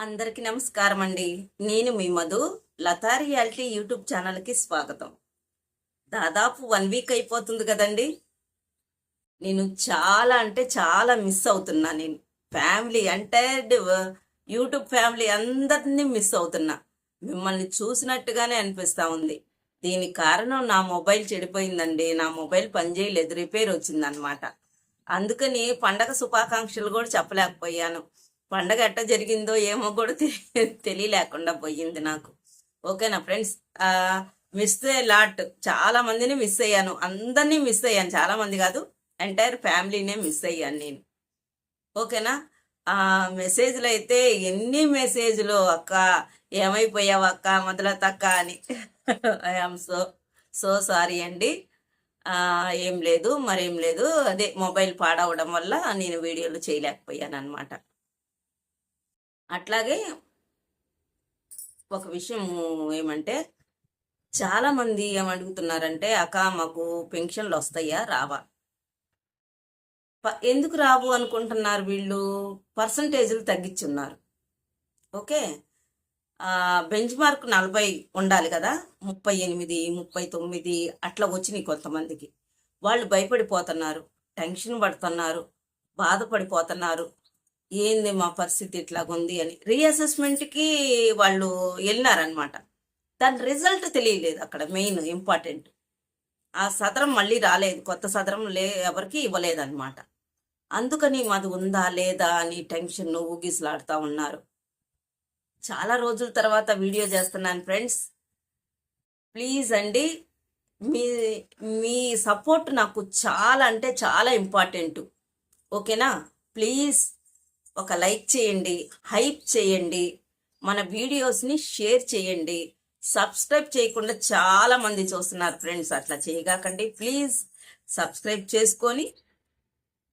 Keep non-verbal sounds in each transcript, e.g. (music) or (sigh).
అందరికీ నమస్కారం అండి నేను మీ మధు. లతా రియాలిటీ యూట్యూబ్ ఛానల్కి స్వాగతం. దాదాపు వన్ వీక్ అయిపోతుంది కదండి. నేను చాలా అంటే చాలా మిస్ అవుతున్నా నేను. ఫ్యామిలీ అంటే యూట్యూబ్ ఫ్యామిలీ అందరినీ మిస్ అవుతున్నా. మిమ్మల్ని చూసినట్టుగానే అనిపిస్తూ ఉంది. దీని కారణం నా మొబైల్ చెడిపోయిందండి. నా మొబైల్ పనిచేయలేదు రిపేర్ వచ్చిందనమాట. అందుకని పండగ శుభాకాంక్షలు కూడా చెప్పలేకపోయాను. పండగ ఎట్ట జరిగిందో ఏమో కూడా తెలియలేకుండా పోయింది నాకు. ఓకేనా ఫ్రెండ్స్? Miss lot. చాలా మందిని మిస్ అయ్యాను. అందరినీ మిస్ అయ్యాను. చాలా మంది కాదు. ఎంటైర్ ఫ్యామిలీనే మిస్ అయ్యాను నేను. ఓకేనా? ఆ మెసేజ్లు అయితే ఎన్ని మెసేజ్లు? అక్క ఏమైపోయావు అక్క మొదలత అక్క అని. (laughs) ఐఆమ్ సో సో సారీ అండి. ఏం లేదు మరేం లేదు. అదే మొబైల్ పాడవడం వల్ల నేను వీడియోలు చేయలేకపోయాను అనమాట అట్లాగే ఒక విషయం ఏమంటే చాలా మంది ఏమడుగుతున్నారంటే అక్క మాకు పెన్షన్లు వస్తాయా? రావా. ప- ఎందుకు రావు? అనుకుంటున్నారు వీళ్ళు. పర్సంటేజీలు తగ్గించున్నారు ఓకే? బెంచ్ మార్క్ నలభై ఉండాలి కదా? ముప్పై ఎనిమిది ముప్పై తొమ్మిది అట్లా వచ్చినాయి కొంతమందికి. వాళ్ళు భయపడిపోతున్నారు టెన్షన్ పడుతున్నారు బాధపడిపోతున్నారు. ఏంది మా పరిస్థితి ఇట్లాగుంది అని రీఅసెస్మెంట్కి వాళ్ళు వెళ్ళినారనమాట దాని రిజల్ట్ తెలియలేదు అక్కడ మెయిన్ ఇంపార్టెంట్. ఆ సదరం మళ్ళీ రాలేదు కొత్త సదరం లే ఎవరికి ఇవ్వలేదన్నమాట. అందుకని మాది ఉందా లేదా అని టెన్షన్ ఊగిసలాడుతూ ఉన్నారు. చాలా రోజుల తర్వాత వీడియో చేస్తున్నాను ఫ్రెండ్స్. ప్లీజ్ అండి మీ మీ సపోర్ట్ నాకు చాలా అంటే చాలా ఇంపార్టెంట్. ఓకేనా? ప్లీజ్ ఒక లైక్ చేయండి హైప్ చేయండి మన వీడియోస్ని షేర్ చేయండి. సబ్స్క్రైబ్ చేయకుండా చాలా మంది చూస్తున్నారు ఫ్రెండ్స్ అట్లా చేయగాకండి. ప్లీజ్ సబ్స్క్రైబ్ చేసుకొని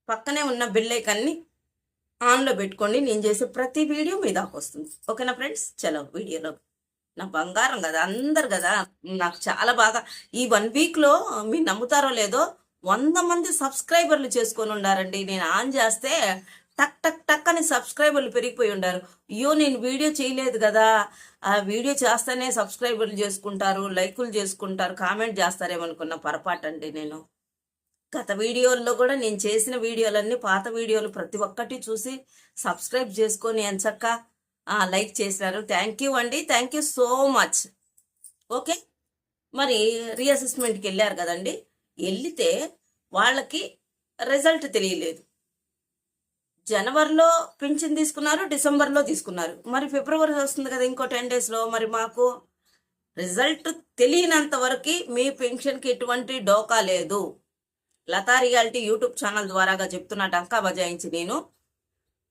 పక్కనే ఉన్న బెల్ ఆన్లో పెట్టుకోండి. నేను చేసే ప్రతి వీడియో మీ దాకా వస్తుంది. ఓకేనా ఫ్రెండ్స్? చలో వీడియోలో నా బంగారం కదా అందరు కదా. నాకు చాలా బాగా ఈ వన్ వీక్లో మీరు నమ్ముతారో లేదో వంద మంది సబ్స్క్రైబర్లు చేసుకొని ఉండారండి. నేను ఆన్ చేస్తే టక్ టక్ టక్ అని సబ్స్క్రైబర్లు పెరిగిపోయి ఉండారు. అయ్యో నేను వీడియో చేయలేదు కదా. ఆ వీడియో చేస్తేనే సబ్స్క్రైబర్లు చేసుకుంటారు లైకులు చేసుకుంటారు కామెంట్ చేస్తారేమనుకున్న పొరపాటు అండి నేను. గత వీడియోల్లో కూడా నేను చేసిన వీడియోలన్నీ పాత వీడియోలు ప్రతి ఒక్కటి చూసి సబ్స్క్రైబ్ చేసుకొని ఎంచక్క లైక్ చేసినారు థ్యాంక్ యూ అండి. Thank you so much. Okay? మరి రీఅసెస్మెంట్కి వెళ్ళారు కదండి. వెళ్తే వాళ్ళకి రిజల్ట్ తెలియలేదు. జనవరిలో పింఛన్ తీసుకున్నారు డిసెంబర్లో తీసుకున్నారు. మరి ఫిబ్రవరి వస్తుంది కదా ఇంకో టెన్ డేస్లో. మరి మాకు రిజల్ట్ తెలియనంత వరకు మీ పెన్షన్కి ఎటువంటి డోకా లేదు. లతా రియాలిటీ యూట్యూబ్ ఛానల్ ద్వారాగా చెప్తున్నా డంకా బజాయించి నేను.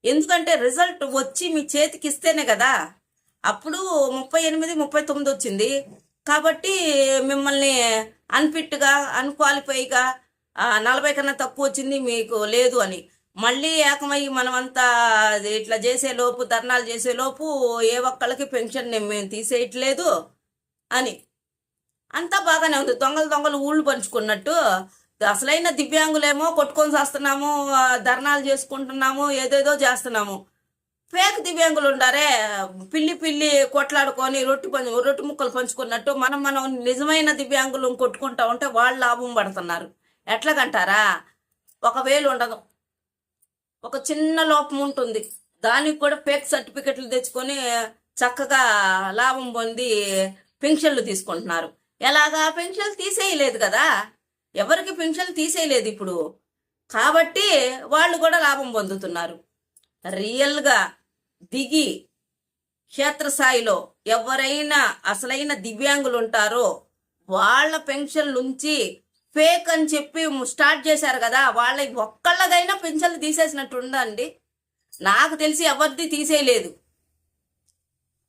ఎందుకంటే రిజల్ట్ వచ్చి మీ చేతికి ఇస్తేనే కదా. అప్పుడు ముప్పై ఎనిమిది ముప్పై తొమ్మిది వచ్చింది. కాబట్టి మిమ్మల్ని అన్ఫిట్గా అన్క్వాలిఫైగా నలభై కన్నా తక్కువ వచ్చింది మీకు లేదు అని. మళ్ళీ ఏకమయ్యి మనమంతా అది ఇట్లా చేసేలోపు ధర్నాలు చేసేలోపు ఏ ఒక్కళ్ళకి పెన్షన్ మేము తీసేయట్లేదు అని. అంతా బాగానే ఉంది. దొంగలు దొంగలు ఊళ్ళు పంచుకున్నట్టు. అసలైన దివ్యాంగులేమో కొట్టుకొని చేస్తున్నాము ధర్నాలు చేసుకుంటున్నాము ఏదేదో చేస్తున్నాము. ఫేక్ దివ్యాంగులు ఉండారే పిల్లి పిల్లి కొట్లాడుకొని రొట్టి పంచు రొట్టి ముక్కలు పంచుకున్నట్టు మనం మనం నిజమైన దివ్యాంగులు కొట్టుకుంటా ఉంటే వాళ్ళు లాభం పడుతున్నారు. ఎట్లాగంటారా ఒకవేళ ఉండదు. ఒక చిన్న లోపం ఉంటుంది. దానికి కూడా ఫేక్ సర్టిఫికెట్లు తెచ్చుకొని చక్కగా లాభం పొంది పెన్షన్లు తీసుకుంటున్నారు. ఎలాగా? పెన్షన్లు తీసేయలేదు కదా? ఎవరికి పెన్షన్లు తీసేయలేదు ఇప్పుడు? కాబట్టి వాళ్ళు కూడా లాభం పొందుతున్నారు. రియల్గా దిగి క్షేత్రస్థాయిలో ఎవరైనా అసలైన దివ్యాంగులు ఉంటారో వాళ్ళ పెన్షన్లు ఉంచి ఫేక్ అని చెప్పి స్టార్ట్ చేశారు కదా వాళ్ళకి ఒక్కళ్ళదైనా పెన్షన్లు తీసేసినట్టు ఉందండి నాకు తెలిసి ఎవరిది తీసేయలేదు.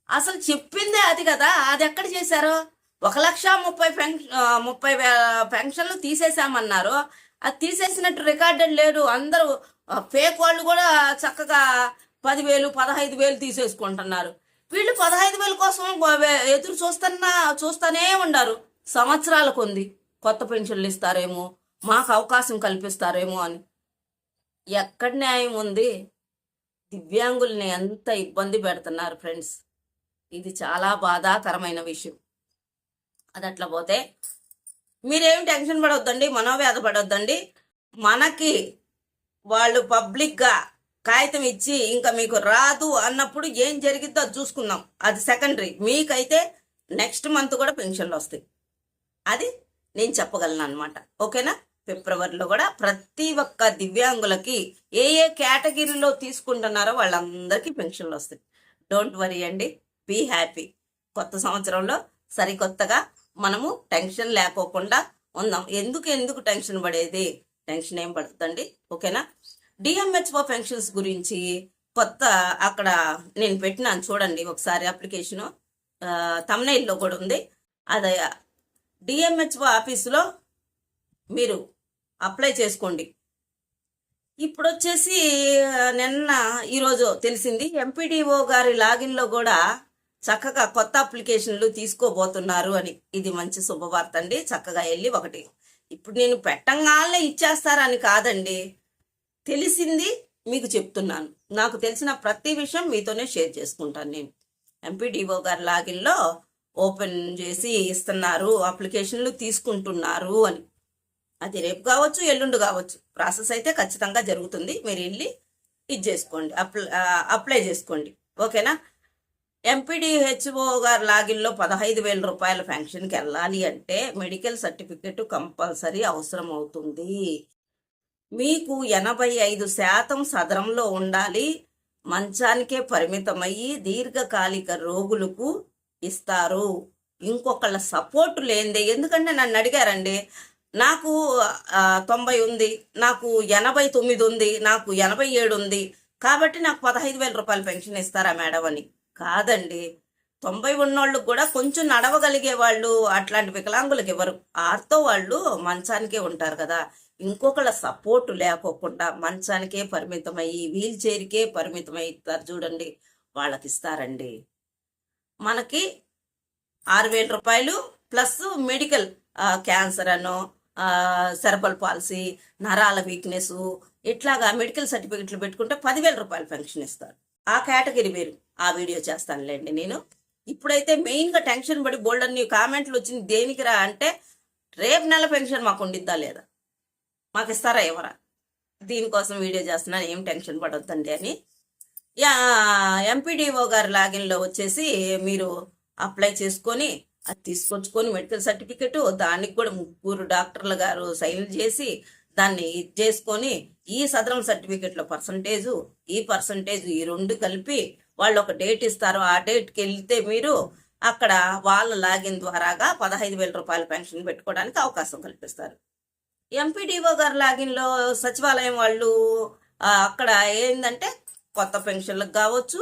అసలు చెప్పిందే అది కదా అది ఎక్కడ చేశారు? ఒక లక్ష ముప్పై పెన్షన్ ముప్పై వే- పెన్షన్లు తీసేసామన్నారు అది తీసేసినట్టు రికార్డెడ్ లేడు అందరూ ఫేక్ వాళ్ళు కూడా చక్కగా పదివేలు పదహైదు వేలు తీసేసుకుంటున్నారు. వీళ్ళు పదహైదు వేల కోసం ఎదురు చూస్తున్నా చూస్తూనే ఉన్నారు. సంవత్సరాలకు ఉంది కొత్త పెన్షన్లు ఇస్తారేమో మాకు అవకాశం కల్పిస్తారేమో అని. ఎక్కడ న్యాయం ఉంది? దివ్యాంగుల్ని ఎంత ఇబ్బంది పెడుతున్నారు ఫ్రెండ్స్. ఇది చాలా బాధాకరమైన విషయం. అది అట్లా పోతే మీరేం టెన్షన్ పడవద్దండి మనోవ్యాధ పడవద్దండి మనకి వాళ్ళు పబ్లిక్గా కాగితం ఇచ్చి ఇంకా మీకు రాదు అన్నప్పుడు ఏం జరిగిద్దో అది చూసుకుందాం. అది సెకండరీ. మీకైతే నెక్స్ట్ మంత్ కూడా పెన్షన్లు వస్తాయి. అది నేను చెప్పగలను అనమాట ఓకేనా? ఫిబ్రవరిలో కూడా ప్రతి ఒక్క దివ్యాంగులకి ఏ ఏ కేటగిరీలో తీసుకుంటున్నారో వాళ్ళందరికీ పెన్షన్లు వస్తాయి. డోంట్ వరీ అండి. Be happy. కొత్త సంవత్సరంలో సరికొత్తగా మనము టెన్షన్ లేకోకుండా ఉందాం. ఎందుకు ఎందుకు టెన్షన్ పడేది? టెన్షన్ ఏం పడుతుందండి? ఓకేనా? డిఎంహెచ్ఓ పెన్షన్స్ గురించి కొత్త అక్కడ నేను పెట్టినాను చూడండి ఒకసారి అప్లికేషను. తమ్నైల్లో కూడా ఉంది. అది డిఎంహెచ్ఓ ఆఫీసులో మీరు అప్లై చేసుకోండి. ఇప్పుడు వచ్చేసి నిన్న ఈరోజు తెలిసింది ఎంపీడీఓ గారి లాగిన్లో కూడా చక్కగా కొత్త అప్లికేషన్లు తీసుకోబోతున్నారు అని. ఇది మంచి శుభవార్త అండి. చక్కగా వెళ్ళి ఒకటి. ఇప్పుడు నేను పెట్టంగానే ఇచ్చేస్తారని కాదండి. తెలిసింది మీకు చెప్తున్నాను. నాకు తెలిసిన ప్రతి విషయం మీతోనే షేర్ చేసుకుంటాను నేను. ఎంపీడీఓ గారి లాగిన్లో ఓపెన్ చేసి ఇస్తున్నారు అప్లికేషన్లు తీసుకుంటున్నారు అని. అది రేపు కావచ్చు ఎల్లుండి కావచ్చు. ప్రాసెస్ అయితే ఖచ్చితంగా జరుగుతుంది. మీరు వెళ్ళి ఇది చేసుకోండి అప్లై అప్లై చేసుకోండి. ఓకేనా? ఎంపీడీహెచ్ఓ గారి లాగిన్లో పదహైదు వేల రూపాయల పెన్షన్కి వెళ్ళాలి అంటే మెడికల్ సర్టిఫికెట్ కంపల్సరీ అవసరం అవుతుంది. మీకు ఎనభై ఐదు శాతం సదరంలో ఉండాలి. మంచానికే పరిమితమయ్యి దీర్ఘకాలిక రోగులకు ఇస్తారు. ఇంకొకళ్ళ సపోర్ట్ లేనిదే ఎందుకంటే నన్ను అడిగారండి నాకు తొంభై ఉంది నాకు ఎనభై తొమ్మిది ఉంది నాకు ఎనభై ఏడు ఉంది కాబట్టి నాకు పదహైదు వేల రూపాయలు పెన్షన్ ఇస్తారా మేడం అని. కాదండి తొంభై ఉన్నోళ్ళు కూడా కొంచెం నడవగలిగే వాళ్ళు అట్లాంటి వికలాంగులకు ఎవరు? ఆర్తో వాళ్ళు మంచానికే ఉంటారు కదా. ఇంకొకళ్ళ సపోర్ట్ లేకోకుండా మంచానికే పరిమితమయ్యి వీల్ చైర్కే పరిమితమై ఇస్తారు చూడండి వాళ్ళకి ఇస్తారండి మనకి ఆరు వేల రూపాయలు ప్లస్ మెడికల్ క్యాన్సర్ అను సెరబల్ పాలసీ నరాల వీక్నెస్ ఇట్లాగా మెడికల్ సర్టిఫికెట్లు పెట్టుకుంటే పదివేల రూపాయలు పెన్షన్ ఇస్తారు. ఆ కేటగిరీ వేరు. ఆ వీడియో చేస్తానులేండి నేను. ఇప్పుడైతే మెయిన్గా టెన్షన్ పడి బోల్డ్ అన్ని కామెంట్లు వచ్చింది దేనికిరా అంటే రేపు నెల పెన్షన్ మాకు ఉండిద్దా లేదా? మాకు ఇస్తారా ఎవరా? దీనికోసం వీడియో చేస్తున్నాను. ఏం టెన్షన్ పడొద్దండి అని. యా ఎంపీడీఓ గారి లాగిన్లో వచ్చేసి మీరు అప్లై చేసుకొని అది తీసుకొచ్చుకొని మెడికల్ సర్టిఫికెట్ దానికి కూడా ముగ్గురు డాక్టర్ల గారు సైన్ చేసి దాన్ని ఇది చేసుకొని ఈ సదరం సర్టిఫికెట్లో పర్సంటేజు ఈ పర్సంటేజ్ ఈ రెండు కలిపి వాళ్ళు ఒక డేట్ ఇస్తారు. ఆ డేట్కి వెళ్తే మీరు అక్కడ వాళ్ళ లాగిన్ ద్వారాగా పదహైదు వేల రూపాయల పెన్షన్ పెట్టుకోవడానికి అవకాశం కల్పిస్తారు. ఎంపీడీఓ గారి లాగిన్లో సచివాలయం వాళ్ళు అక్కడ ఏంటంటే కొత్త పెన్షన్లకు కావచ్చు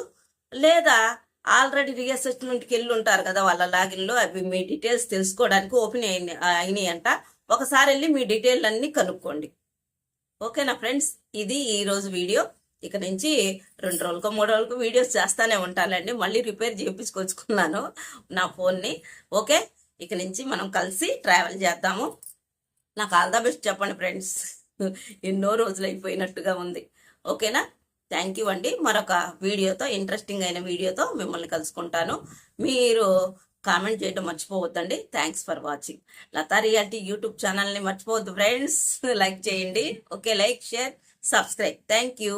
లేదా ఆల్రెడీ రీఅసెస్మెంట్కి వెళ్ళి ఉంటారు కదా వాళ్ళ లాగిన్లో అవి మీ డీటెయిల్స్ తెలుసుకోవడానికి ఓపెన్ అయిన అయినాయి అంట ఒకసారి వెళ్ళి మీ డీటెయిల్ అన్ని కనుక్కోండి. ఓకేనా ఫ్రెండ్స్? ఇది ఈరోజు వీడియో. ఇక నుంచి రెండు రోజులకు మూడు రోజులకు వీడియోస్ చేస్తానే ఉంటానండి. మళ్ళీ రిపేర్ చేయించుకొచ్చుకున్నాను నా ఫోన్ని. ఓకే? ఇక నుంచి మనం కలిసి ట్రావెల్ చేద్దాము. నాకు ఆల్ ద బెస్ట్ చెప్పండి ఫ్రెండ్స్. ఎన్నో రోజులు అయిపోయినట్టుగా ఉంది. ఓకేనా? థ్యాంక్ యూ అండి. మరొక వీడియోతో ఇంట్రెస్టింగ్ అయిన వీడియోతో మిమ్మల్ని కలుసుకుంటాను. మీరు కామెంట్ చేయడం మర్చిపోవద్దండి. Thanks for watching Latha reality YouTube ఛానల్ని మర్చిపోవద్దు ఫ్రెండ్స్ లైక్ (laughs) చేయండి. Okay like share subscribe thank you